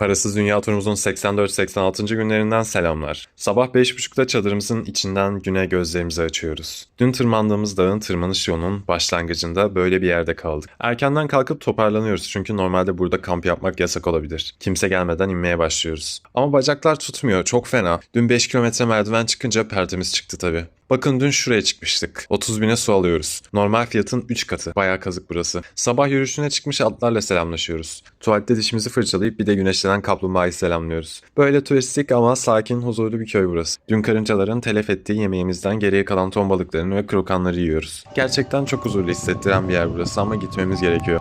Parasız Dünya turumuzun 84-86. günlerinden selamlar. Sabah 5.30'da çadırımızın içinden güne gözlerimizi açıyoruz. Dün tırmandığımız dağın tırmanış yolunun başlangıcında böyle bir yerde kaldık. Erkenden kalkıp toparlanıyoruz çünkü normalde burada kamp yapmak yasak olabilir. Kimse gelmeden inmeye başlıyoruz. Ama bacaklar tutmuyor, çok fena. Dün 5 kilometre merdiven çıkınca perdemiz çıktı tabii. Bakın dün şuraya çıkmıştık. 30 bine su alıyoruz. Normal fiyatın 3 katı. Bayağı kazık burası. Sabah yürüyüşüne çıkmış atlarla selamlaşıyoruz. Tuvalette dişimizi fırçalayıp bir de güneşlenen kaplumbağayı selamlıyoruz. Böyle turistik ama sakin, huzurlu bir köy burası. Dün karıncaların telef ettiği yemeğimizden geriye kalan ton balıklarını ve krokanları yiyoruz. Gerçekten çok huzurlu hissettiren bir yer burası ama gitmemiz gerekiyor.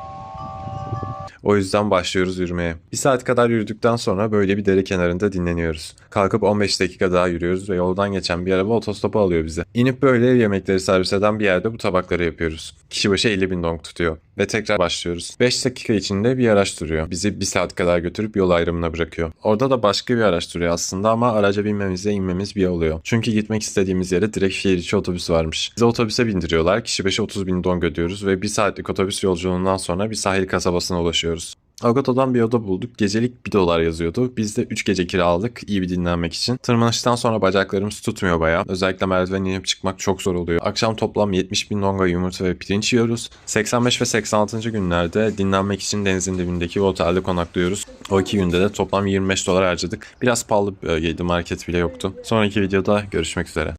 O yüzden başlıyoruz yürümeye. Bir saat kadar yürüdükten sonra böyle bir dere kenarında dinleniyoruz. Kalkıp 15 dakika daha yürüyoruz ve yoldan geçen bir araba otostopu alıyor bizi. İnip böyle ev yemekleri servis eden bir yerde bu tabakları yapıyoruz. Kişi başı 50 bin dong tutuyor. Ve tekrar başlıyoruz. 5 dakika içinde bir araç duruyor. Bizi bir saat kadar götürüp yol ayrımına bırakıyor. Orada da başka bir araç duruyor aslında ama araca binmemize inmemiz bir oluyor. Çünkü gitmek istediğimiz yere direkt şehir içi otobüs varmış. Bizi otobüse bindiriyorlar. Kişi başı 30 bin dong ödüyoruz ve bir saatlik otobüs yolculuğundan sonra bir sahil kasabasına ulaşıyoruz. Agoto'dan bir oda bulduk. Gecelik 1 dolar yazıyordu. Biz de 3 gece kiraladık iyi bir dinlenmek için. Tırmanıştan sonra bacaklarımız tutmuyor bayağı. Özellikle merdiven inip çıkmak çok zor oluyor. Akşam toplam 70 bin longa yumurta ve pirinç yiyoruz. 85 ve 86. günlerde dinlenmek için denizin dibindeki bir otelde konaklıyoruz. O iki günde de toplam 25 dolar harcadık. Biraz pahalı bir bölgeydi. Market bile yoktu. Sonraki videoda görüşmek üzere.